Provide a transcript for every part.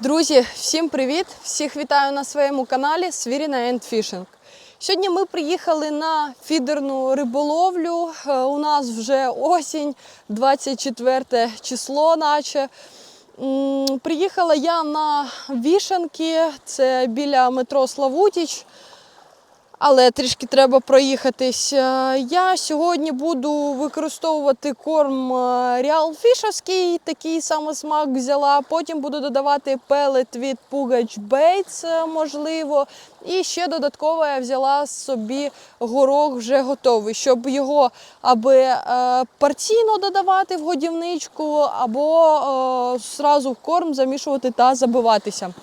Друзі, всім привіт! Всіх вітаю на своєму каналі Свіріна ендфішинг. Сьогодні ми приїхали на фідерну риболовлю. Е, У нас вже осінь, 24 число, наче. Приїхала я на вішанки, це біля метро Славутіч. Але трішки треба проїхатись. Е, Я сьогодні буду використовувати корм Реалфішовський, такий самий смак взяла. Потім буду додавати пелет від Пугач Бейтс, е, можливо. І ще додатково я взяла собі горох вже готовий, щоб його аби е, порційно додавати в годівничку, або е, зразу в корм замішувати та забиватися.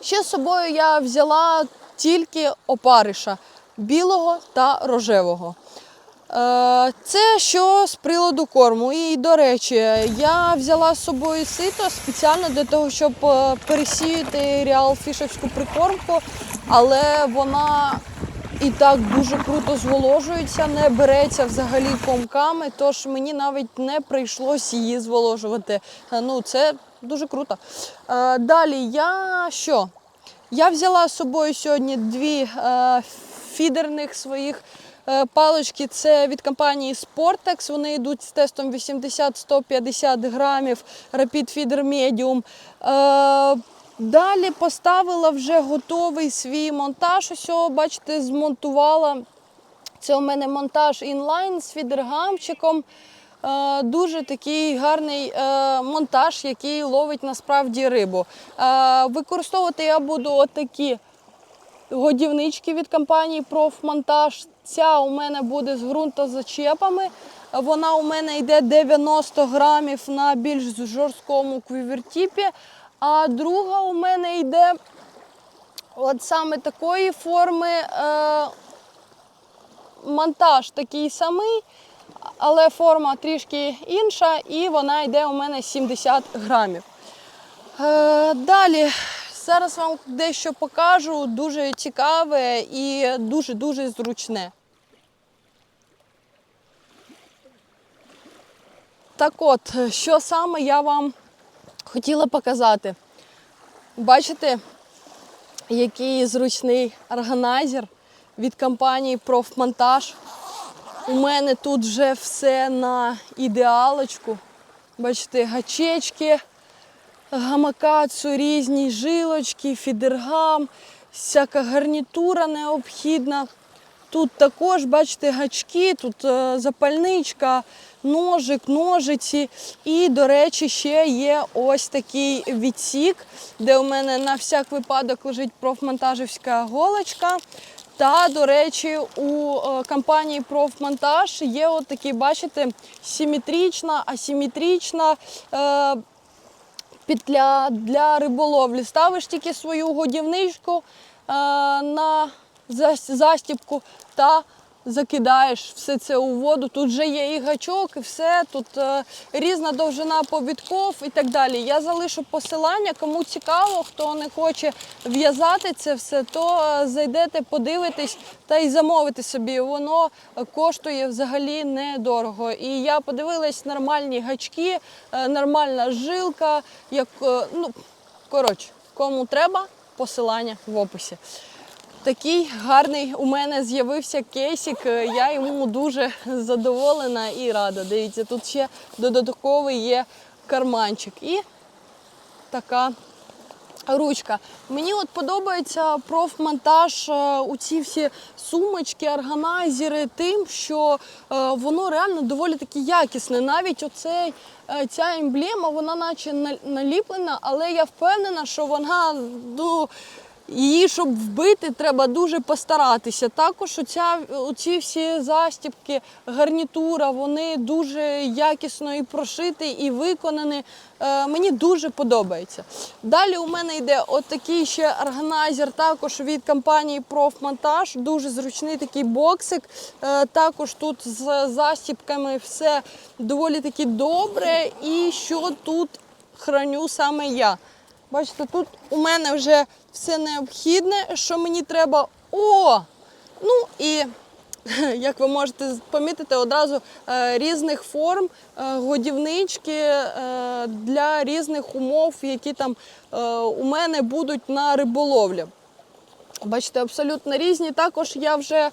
Ще з собою я взяла тільки опариша білого та рожевого. Е, Це що з приладу корму. І, до речі, я взяла з собою сито спеціально для того, щоб е, пересіяти реалфішевську прикормку, але вона і так дуже круто зволожується, не береться взагалі комками, тож мені навіть не прийшлось її зволожувати. Е, Ну, це дуже круто. Далі я що? Я взяла з собою сьогодні дві е, фідерних своїх е, палички. Це від компанії Sportex. Вони йдуть з тестом 80-150 грамів Rapid Feeder Medium. Е, далі поставила вже готовий свій монтаж. Ось, бачите, змонтувала. Це у мене монтаж інлайн з фідергамчиком. Е, Дуже такий гарний е, монтаж, який ловить насправді рибу. Е, Використовувати я буду отакі годівнички від компанії Профмонтаж. Ця у мене буде з ґрунтозачепами. Вона у мене йде 90 грамів на більш жорсткому квівертіпі. А друга у мене йде от саме такої форми. Монтаж такий самий, але форма трішки інша, і вона йде у мене 70 грамів. Е, далі, зараз вам дещо покажу, дуже цікаве і дуже-дуже зручне. Так от, що саме я вам хотіла показати. Бачите, який зручний органайзер від компанії Профмонтаж. У мене тут вже все на ідеалочку. Бачите, гачечки, гамакацу, різні жилочки, фідергам, всяка гарнітура необхідна. Тут також, бачите, гачки, тут е, запальничка, ножик, ножиці. І, до речі, ще є ось такий відсік, де у мене на всяк випадок лежить профмонтажівська голочка. Та, до речі, у е, компанії Профмонтаж є от такі, бачите, симетрична, асиметрична е, петля для риболовлі. Ставиш тільки свою годівничку е, на застіпку та закидаєш все це у воду. Тут вже є і гачок, і все, тут е, різна довжина повідков і так далі. Я залишу посилання, кому цікаво, хто не хоче в'язати це все, то е, зайдете, подивитесь та й замовите собі. Воно коштує взагалі недорого. І я подивилась нормальні гачки, е, нормальна жилка. Як, ну, коротше, кому треба, посилання в описі. Такий гарний у мене з'явився кейсик. е, Я йому дуже задоволена і рада. Дивіться, тут ще додатковий є карманчик. І така ручка. Мені от подобається профмонтаж е, у ці всі сумочки, органайзери тим, що е, воно реально доволі таки якісне. Навіть оцей, ця емблема, вона наче наліплена, але я впевнена, що вона ну, Її, щоб вбити, треба дуже постаратися. Також оця, оці всі застібки, гарнітура, вони дуже якісно і прошиті, і виконані. Е, мені дуже подобається. Далі у мене йде отакий ще органайзер, також від компанії Профмонтаж. Дуже зручний такий боксик. Е, також тут з застібками все доволі таки добре. І що тут храню саме я. Бачите, тут у мене вже все необхідне, що мені треба. О! Ну і як ви можете помітити, одразу е, різних форм е, годівнички е, для різних умов, які там у мене будуть на риболовлі. Бачите, абсолютно різні. Також я вже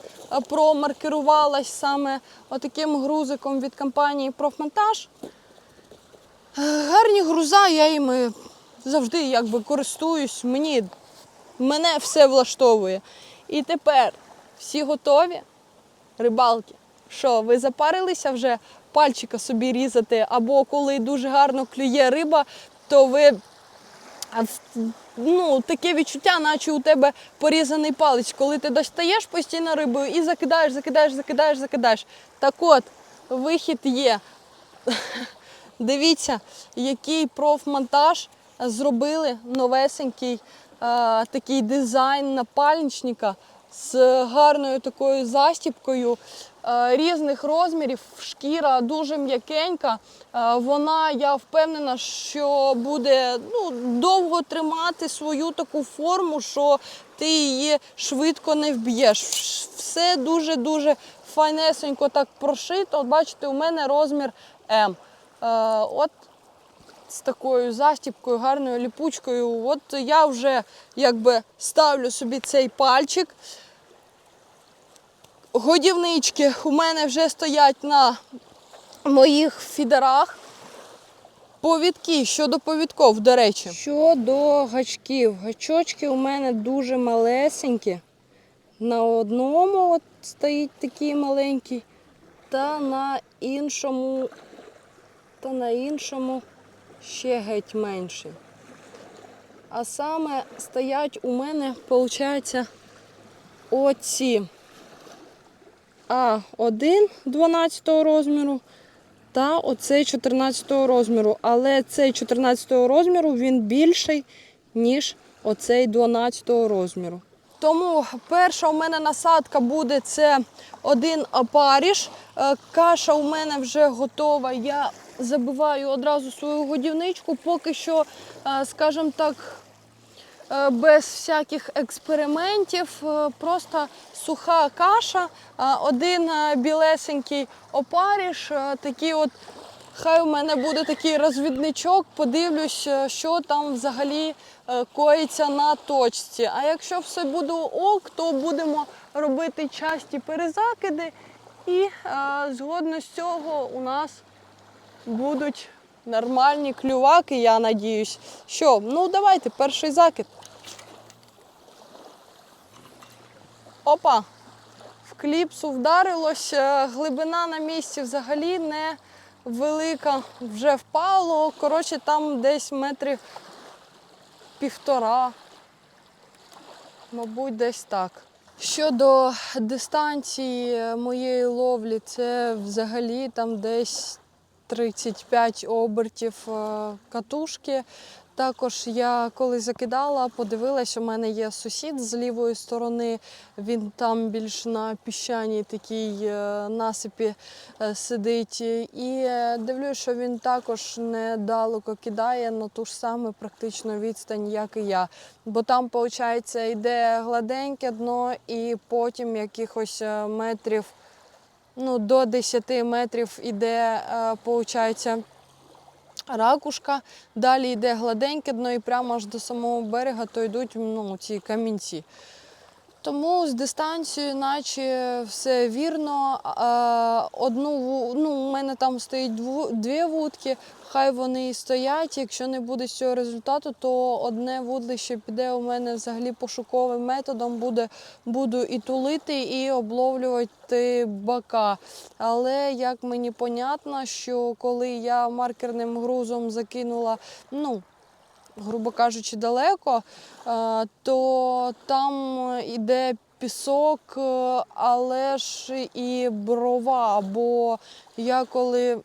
промаркерувалась саме отаким грузиком від компанії Профмонтаж. Гарні груза, я їми завжди якби користуюсь. Мені мене все влаштовує. І тепер всі готові. Рибалки. Що, ви запарилися вже пальчика собі різати, або коли дуже гарно клює риба, то ви ну, таке відчуття, наче у тебе порізаний палець, коли ти достаєш постійно рибою і закидаєш, закидаєш, закидаєш, закидаєш. Так от, вихід є. Дивіться, який профмонтаж зробили новесенький такий дизайн напальничника з гарною такою застіпкою е, різних розмірів. Шкіра дуже м'якенька. Е, вона, я впевнена, що буде ну, довго тримати свою таку форму, що ти її швидко не вб'єш. Все дуже-дуже файнесенько так прошито. От бачите, у мене розмір М. Е, От з такою застіпкою, гарною ліпучкою. От я вже якби ставлю собі цей пальчик. Годівнички у мене вже стоять на моїх фідерах. Повідки щодо повідков, до речі. Щодо гачків. Гачочки у мене дуже малесенькі. На одному от стоїть такий маленький, та на іншому, та на іншому ще геть менший. А саме стоять у мене, виходить, оці А1 12 розміру та оцей 14 розміру. Але цей 14 розміру він більший, ніж оцей 12 розміру. Тому перша у мене насадка буде це один опаріш. Е, Каша у мене вже готова. Я забиваю одразу свою годівничку, поки що, е, скажімо так, е, без всяких експериментів, е, просто суха каша, один білесенький опаріш, такий от. Хай у мене буде такий розвідничок, подивлюсь, що там взагалі коїться на точці. А якщо все буде ок, то будемо робити часті перезакиди, і згодно з цього у нас будуть нормальні клюваки, я надіюсь. Що, ну давайте, перший закид. Опа! В кліпсу вдарилось, глибина на місці взагалі не велика, вже впало. Коротше, там десь метрів півтора. Мабуть, десь так. Щодо дистанції моєї ловлі, це взагалі там десь 35 обертів е, катушки. Також я коли закидала, подивилась, у мене є сусід з лівої сторони. Він там більш на піщаній такій е, насипі е, сидить. І дивлюсь, що він також недалеко кидає на ту ж саму практично відстань, як і я. Бо там, виходить, йде гладеньке дно, і потім якихось метрів ну, до 10 метрів іде, виходить, ракушка, далі йде гладеньке дно і прямо аж до самого берега то йдуть ну, ці камінці. Тому з дистанцією, наче все вірно. Одну ну, у мене там стоїть дві вудки, хай вони і стоять. Якщо не буде цього результату, то одне вудлище піде у мене взагалі пошуковим методом. Буде, буду і тулити, і обловлювати бака. Але як мені понятно, що коли я маркерним грузом закинула, ну, грубо кажучи, далеко, е, то там іде пісок, е, але ж і брова. Бо я коли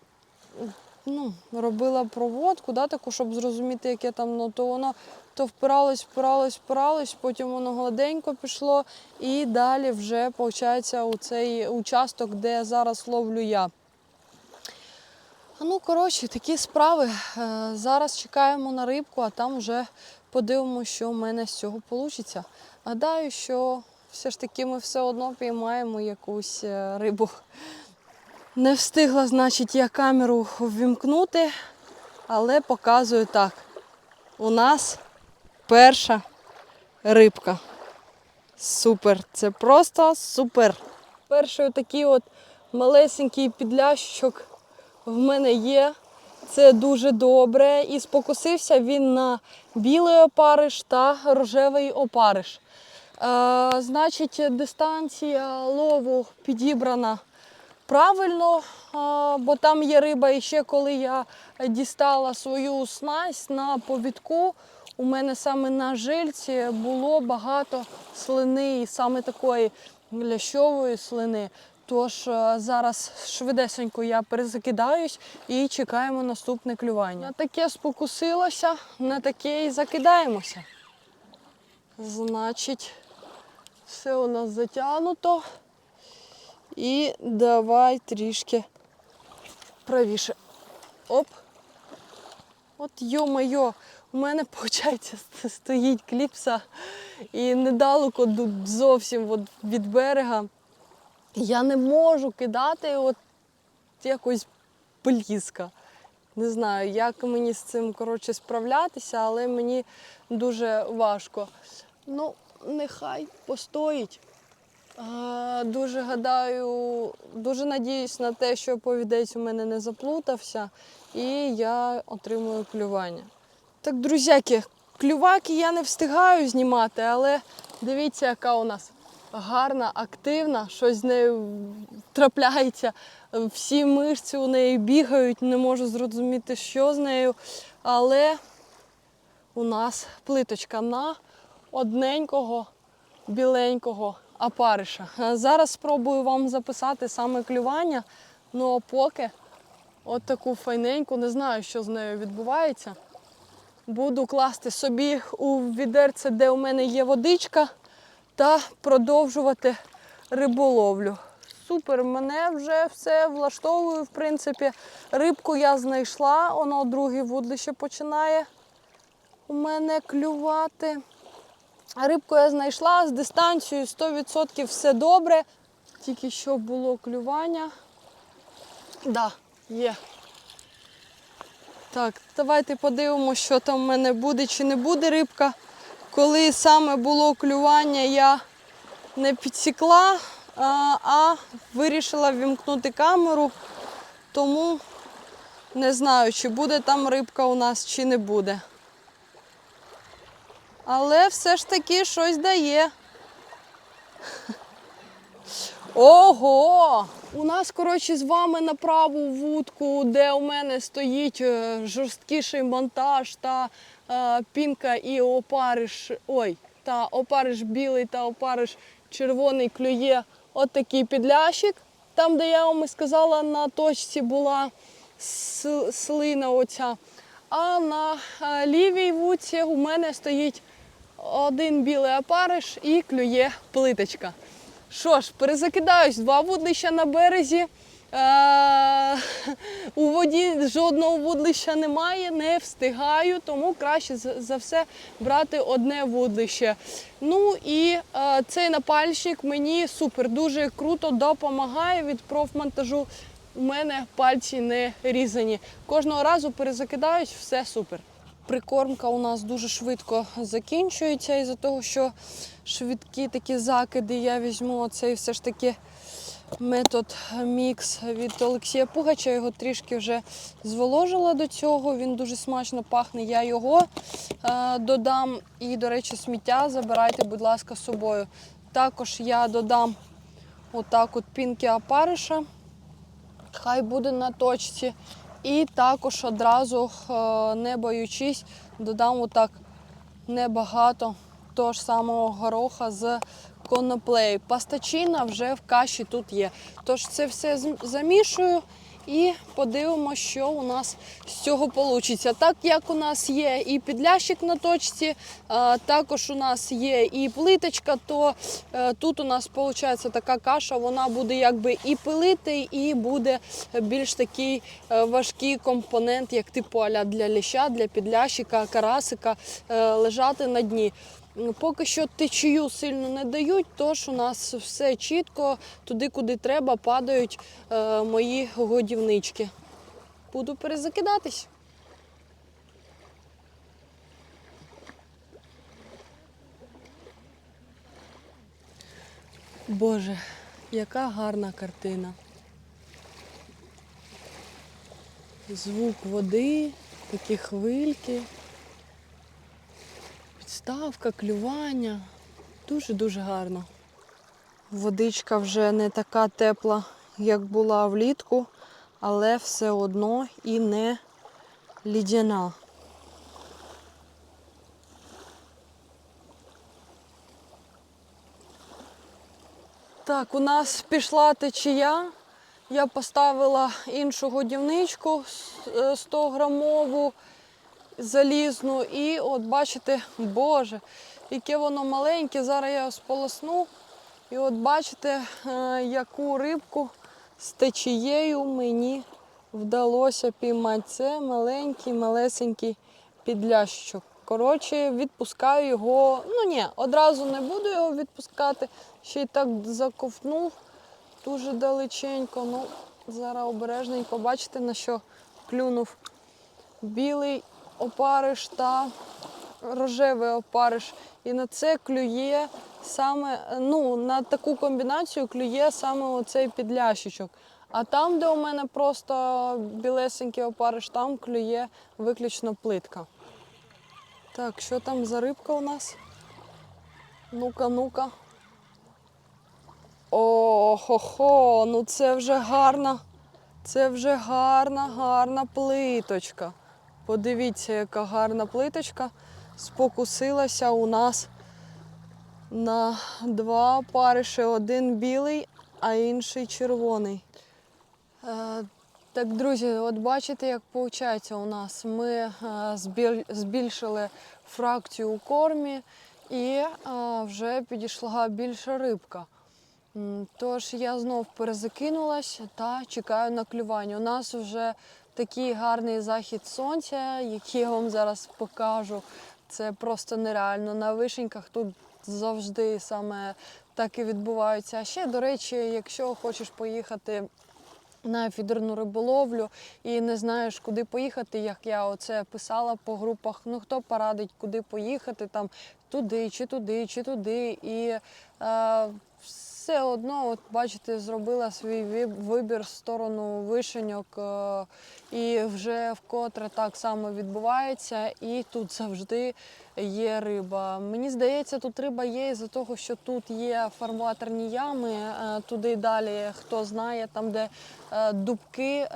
ну, робила проводку, да, таку, щоб зрозуміти, яке там, ну, то воно то впиралось, впиралось, впиралось, потім воно гладенько пішло, і далі вже, у цей участок, де зараз ловлю я. Ну, коротше, такі справи. Е, Зараз чекаємо на рибку, а там вже подивимося, що в мене з цього вийде. Гадаю, що все ж таки ми все одно піймаємо якусь е, рибу. Не встигла, значить, я камеру ввімкнути, але показую так. У нас перша рибка. Супер! Це просто супер. Перший такий от малесенький підлящик в мене є. Це дуже добре. І спокусився він на білий опариш та рожевий опариш. Е, значить, дистанція лову підібрана правильно, а, бо там є риба. І ще коли я дістала свою снасть на повідку, у мене саме на жильці було багато слини, і саме такої лящової слини. Тож е, зараз швидесенько я перезакидаюсь і чекаємо наступне клювання. На таке спокусилося, на таке і закидаємося. Значить, все у нас затягнуто. І давай трішки правіше. Оп. От йо-моє, у мене, виходить, стоїть кліпса і недалеко зовсім від берега. Я не можу кидати от якось близько. Не знаю, як мені з цим коротше, справлятися, але мені дуже важко. Ну, нехай постоїть. А, Дуже гадаю, дуже надіюсь на те, що повідець у мене не заплутався, і я отримую клювання. Так, друзяки, клюваки я не встигаю знімати, але дивіться, яка у нас гарна, активна, щось з нею трапляється. Всі мишці у неї бігають, не можу зрозуміти, що з нею. Але у нас плиточка на одненького біленького апариша. Зараз спробую вам записати саме клювання. Ну а поки от таку файненьку, не знаю, що з нею відбувається. Буду класти собі у відерце, де у мене є водичка, та продовжувати риболовлю. Супер, мене вже все влаштовує, в принципі. Рибку я знайшла, воно друге вудлище починає у мене клювати. Рибку я знайшла з дистанцією 100% все добре. Тільки що було клювання. Да, є. Так, давайте подивимося, що там в мене буде чи не буде рибка. Коли саме було клювання, я не підсікла, а, вирішила вімкнути камеру. Тому не знаю, чи буде там рибка у нас, чи не буде. Але все ж таки щось дає. Ого! У нас, коротше, з вами на праву вудку, де у мене стоїть е, жорсткіший монтаж та пінка і опариш. Ой, та опариш білий та опариш червоний клює от такий підлящик. Там, де я вам і сказала, на точці була слина оця. А на лівій вудці у мене стоїть один білий опариш і клює плиточка. Що ж, перезакидаюсь, два вудлища на березі. Е, у воді жодного вудлища немає, не встигаю, тому краще за все брати одне вудлище. Ну і е, цей напальщик мені супер, дуже круто допомагає від профмонтажу. У мене пальці не різані. Кожного разу перезакидаюсь, все супер. Прикормка у нас дуже швидко закінчується із-за того, що швидкі такі закиди я візьму оцей все ж таки метод мікс від Олексія Пугача. Його трішки вже зволожила до цього. Він дуже смачно пахне. Я його е, додам. І, до речі, сміття забирайте, будь ласка, з собою. Також я додам отак от пінки опариша. Хай буде на точці. І також одразу, е, не боючись, додам отак небагато того ж самого гороха з коноплею. Пастачина вже в каші тут є. Тож це все замішую і подивимося, що у нас з цього вийде. Так як у нас є і підлящик на точці, а, також у нас є і плиточка, то е, тут у нас виходить така каша, вона буде якби і пилити, і буде більш такий е, важкий компонент, як типу аля для ліща, для підлящика, карасика е, лежати на дні. М, Поки що течію сильно не дають, тож у нас все чітко, туди, куди треба, падають е, мої годівнички. Буду перезакидатись. Боже, яка гарна картина. Звук води, такі хвильки, підставка, клювання. Дуже-дуже гарно. Водичка вже не така тепла, як була влітку, але все одно і не лідяна. Так, у нас пішла течія. Я поставила іншу годівничку е, 100 грамову залізну. І от бачите, боже, яке воно маленьке. Зараз я його сполосну. І от бачите, е, яку рибку з течією мені вдалося піймати. Це маленький, малесенький підлящик. Коротше, відпускаю його. Ну ні, одразу не буду його відпускати. Ще й так заковтнув дуже далеченько. Ну, зараз обережненько бачите, на що клюнув білий опариш та рожевий опариш. І на це клює саме, ну, на таку комбінацію клює саме оцей підлящичок. А там, де у мене просто білесенький опариш, там клює виключно плитка. Так, що там за рибка у нас? Ну-ка, ну-ка. О-хо-хо, ну це вже гарна. Це вже гарна, гарна плиточка. Подивіться, яка гарна плиточка. Спокусилася у нас на два париші. Один білий, а інший червоний. Е, так, друзі, от бачите, як виходить у нас. Ми е, збіль- збільшили фракцію у кормі і е, вже підійшла більша рибка. Тож я знов перезакинулась та чекаю на клювання. У нас вже такий гарний захід сонця, який я вам зараз покажу. Це просто нереально. На вишеньках тут завжди саме так і відбувається. А ще, до речі, якщо хочеш поїхати на фідерну риболовлю і не знаєш, куди поїхати, як я оце писала по групах. Ну хто порадить, куди поїхати, там туди, чи туди, чи туди. І е, все одно, от бачите, зробила свій вибір в сторону вишеньок, е, і вже вкотре так само відбувається, і тут завжди є риба. Мені здається, тут риба є із-за того, що тут є фарватерні ями, е, туди далі, хто знає, там, де е, дубки,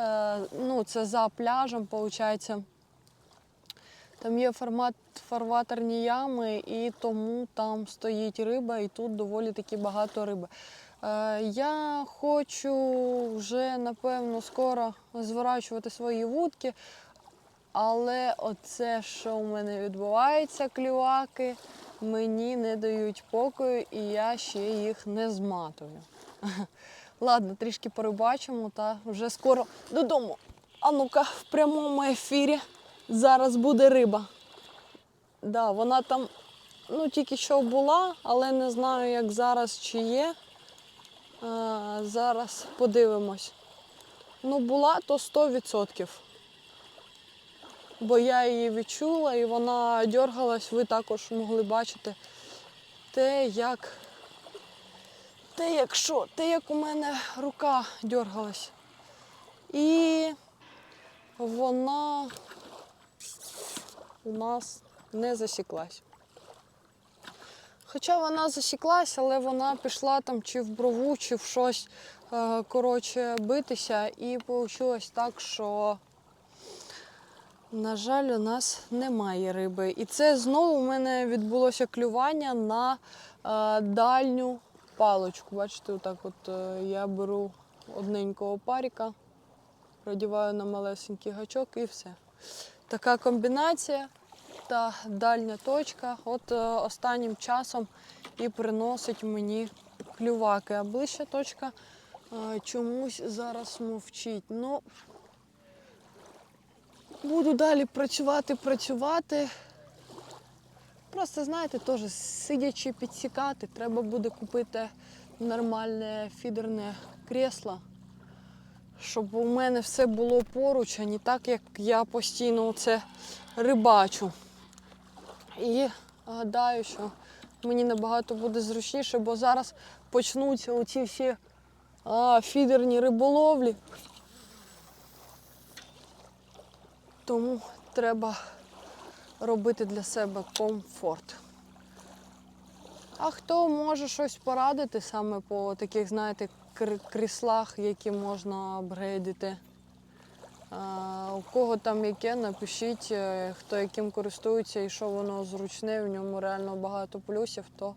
ну це за пляжем, виходить. Там є формат, фарватерні ями, і тому там стоїть риба, і тут доволі таки багато риби. Е, я хочу вже, напевно, скоро зворачувати свої вудки, але оце, що у мене відбувається, клюваки, мені не дають покою, і я ще їх не зматую. Ладно, трішки перебачимо та вже скоро додому. А ну-ка, в прямому ефірі зараз буде риба. Да, вона там ну, тільки що була, але не знаю, як зараз чи є. А, зараз подивимось. Ну, була то 100%. Бо я її відчула і вона дергалась, ви також могли бачити те, як. Те, як що, те, як у мене рука дергалась. І вона у нас не засіклась. Хоча вона засіклась, але вона пішла там чи в брову, чи в щось е, коротше, битися. І вийшло так, що, на жаль, у нас немає риби. І це знову у мене відбулося клювання на е, дальню паличку. Бачите, отак от е, я беру одненького паріка, продіваю на малесенький гачок і все. Така комбінація та дальня точка. От е, останнім часом і приносить мені клюваки. А ближча точка е, чомусь зараз мовчить. Ну, буду далі працювати, працювати. просто, знаєте, теж сидячи підсікати, треба буде купити нормальне фідерне кресло, щоб у мене все було поруч, а не так, як я постійно це рибачу. І гадаю, що мені набагато буде зручніше, бо зараз почнуться оці всі а, фідерні риболовлі. Тому треба робити для себе комфорт. А хто може щось порадити саме по таких, знаєте, кр- кріслах, які можна апгрейдити? У кого там яке, напишіть, е, хто яким користується і що воно зручне, в ньому реально багато плюсів, то,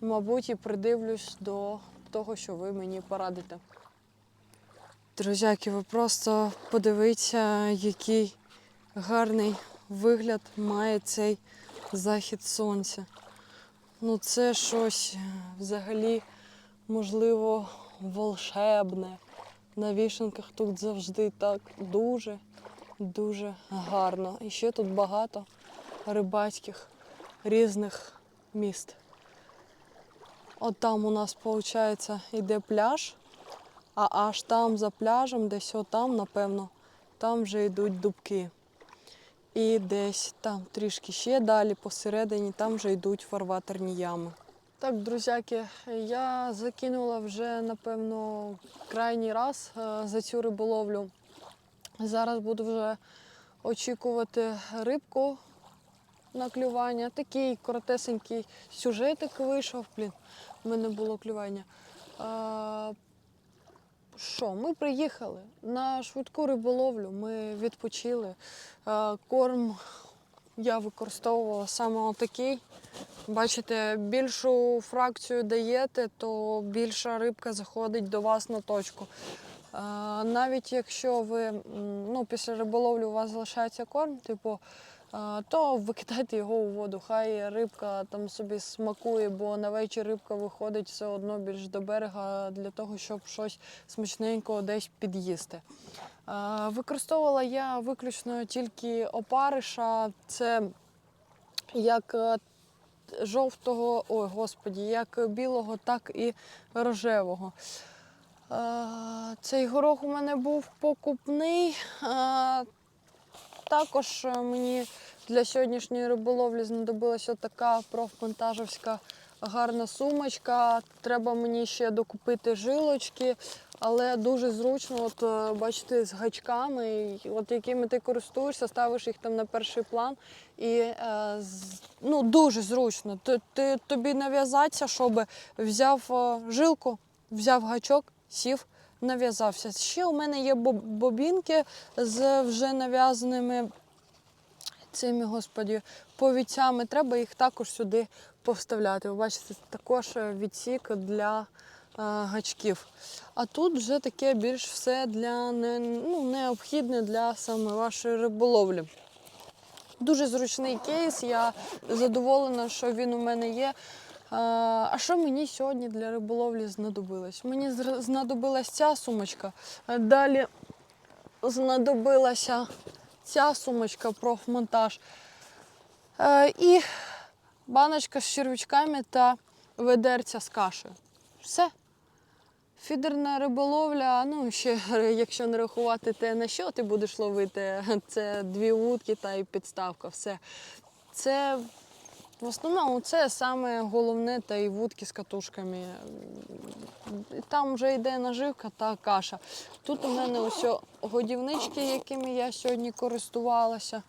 мабуть, і придивлюсь до того, що ви мені порадите. Друзяки, ви просто подивіться, який гарний вигляд має цей захід сонця. Ну, це щось взагалі, можливо, волшебне. На вішенках тут завжди так дуже, дуже гарно. І ще тут багато рибацьких різних міст. От там у нас, виходить, йде пляж, а аж там за пляжем, десь отам, напевно, там вже йдуть дубки. І десь там трішки ще далі, посередині, там вже йдуть фарватерні ями. Так, друзяки, я закинула вже, напевно, крайній раз е, за цю риболовлю. Зараз буду вже очікувати рибку на клювання. Такий коротесенький сюжетик вийшов. Блін, в мене було клювання. А, що, ми приїхали на швидку риболовлю, ми відпочили. Е, Корм я використовувала саме отакий. Бачите, більшу фракцію даєте, то більша рибка заходить до вас на точку. Е, Навіть якщо ви ну, після риболовлі у вас залишається корм, типу, е, то викидайте його у воду. Хай рибка там собі смакує, бо на вечір рибка виходить все одно більш до берега для того, щоб щось смачненького десь під'їсти. Е, Використовувала я виключно тільки опариша. Це як жовтого, ой, господі, як білого, так і рожевого. Цей горох у мене був покупний. Також мені для сьогоднішньої риболовлі знадобилася така профмонтажівська гарна сумочка. Треба мені ще докупити жилочки, але дуже зручно, от е, бачите, з гачками, от якими ти користуєшся, ставиш їх там на перший план. І е, ну, дуже зручно. Ти, ти, тобі нав'язатися, щоб взяв е, жилку, взяв гачок, сів, нав'язався. Ще у мене є боб- бобінки з вже нав'язаними цими, господі, повіцями. Треба їх також сюди повставляти. Ви бачите, також відсік для гачків. А тут вже таке більш все для не, ну, необхідне для саме вашої риболовлі. Дуже зручний кейс, я задоволена, що він у мене є. А, що мені сьогодні для риболовлі знадобилось? Мені знадобилась ця сумочка. Далі знадобилася ця сумочка профмонтаж. Е, І баночка з червячками та ведерця з кашею. Все. Фідерна риболовля, ну ще якщо не рахувати те, на що ти будеш ловити, це дві вудки та і підставка. Все. Це в основному це саме головне та і вудки з катушками. Там вже йде наживка та каша. Тут у мене ось годівнички, якими я сьогодні користувалася.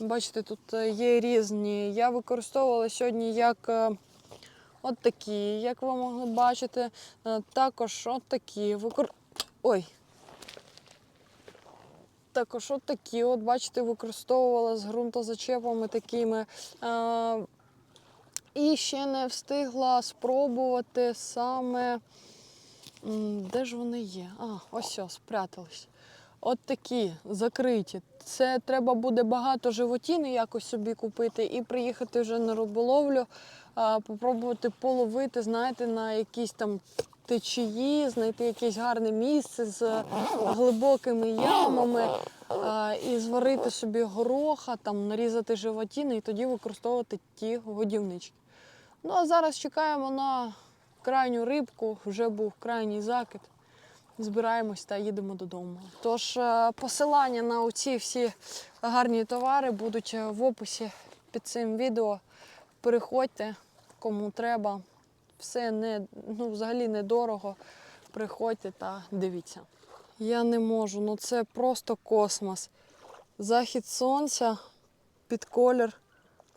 Бачите, тут е, є різні. Я використовувала сьогодні як е, от такі, як ви могли бачити. Е, Також от такі. Викор... Ой. Також от такі, от бачите, використовувала з ґрунтозачепами такими. Е, І ще не встигла спробувати саме. Де ж вони є? А, ось все, спрятались. От такі закриті. Це треба буде багато животіни якось собі купити і приїхати вже на риболовлю, а, попробувати половити, знаєте, на якісь там течії, знайти якесь гарне місце з глибокими ямами. і зварити собі гороха, там, нарізати животіни і тоді використовувати ті годівнички. Ну а зараз чекаємо на крайню рибку, вже був крайній закид. Збираємось та їдемо додому. Тож е, посилання на оці всі гарні товари будуть в описі під цим відео. Переходьте, кому треба. Все не, ну, взагалі недорого. Приходьте та дивіться. Я не можу, ну це просто космос. Захід сонця під колір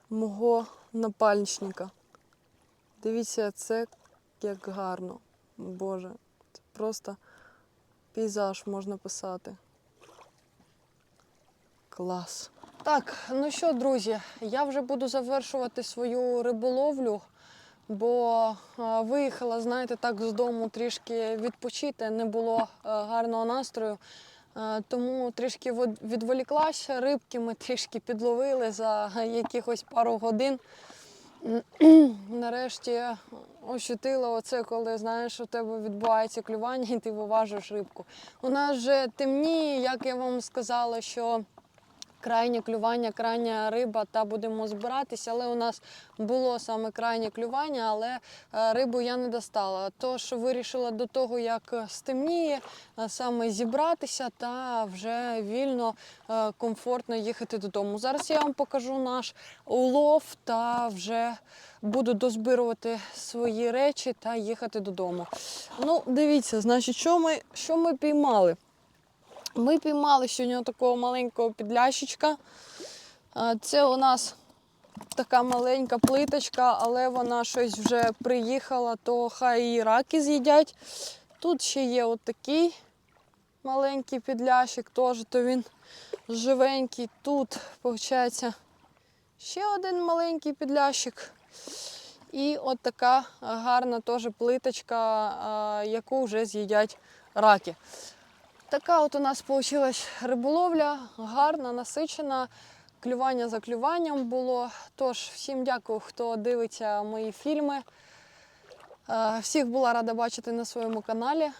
мого напальничника. Дивіться, це як гарно. Боже, це просто пейзаж можна писати. Клас. Так, ну що, друзі, я вже буду завершувати свою риболовлю, бо е, виїхала, знаєте, так з дому трішки відпочити, не було е, гарного настрою. Е, Тому трішки відволіклася, рибки ми трішки підловили за якихось пару годин. Нарешті ощутила оце, коли знаєш, у тебе відбувається клювання і ти виважуєш рибку. У нас вже темніє, як я вам сказала, що крайнє клювання, крайня риба, та будемо збиратися. Але у нас було саме крайнє клювання, але е, рибу я не достала. Тож вирішила до того, як стемніє, е, саме зібратися та вже вільно, е, комфортно їхати додому. Зараз я вам покажу наш улов та вже буду дозбирувати свої речі та їхати додому. Ну, дивіться, значить, що ми, що ми піймали? Ми піймали сьогодні такого маленького підлящичка. Це у нас така маленька плиточка, але вона щось вже приїхала, то хай її раки з'їдять. Тут ще є отакий маленький підлящик, теж то він живенький. Тут, виходить, ще один маленький підлящик. І от така гарна теж плиточка, яку вже з'їдять раки. Така от у нас вийшла риболовля, гарна, насичена. Клювання за клюванням було. Тож, всім дякую, хто дивиться мої фільми. Е, Всіх була рада бачити на своєму каналі.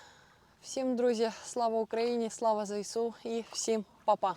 Всім, друзі, слава Україні, слава ЗСУ і всім па-па!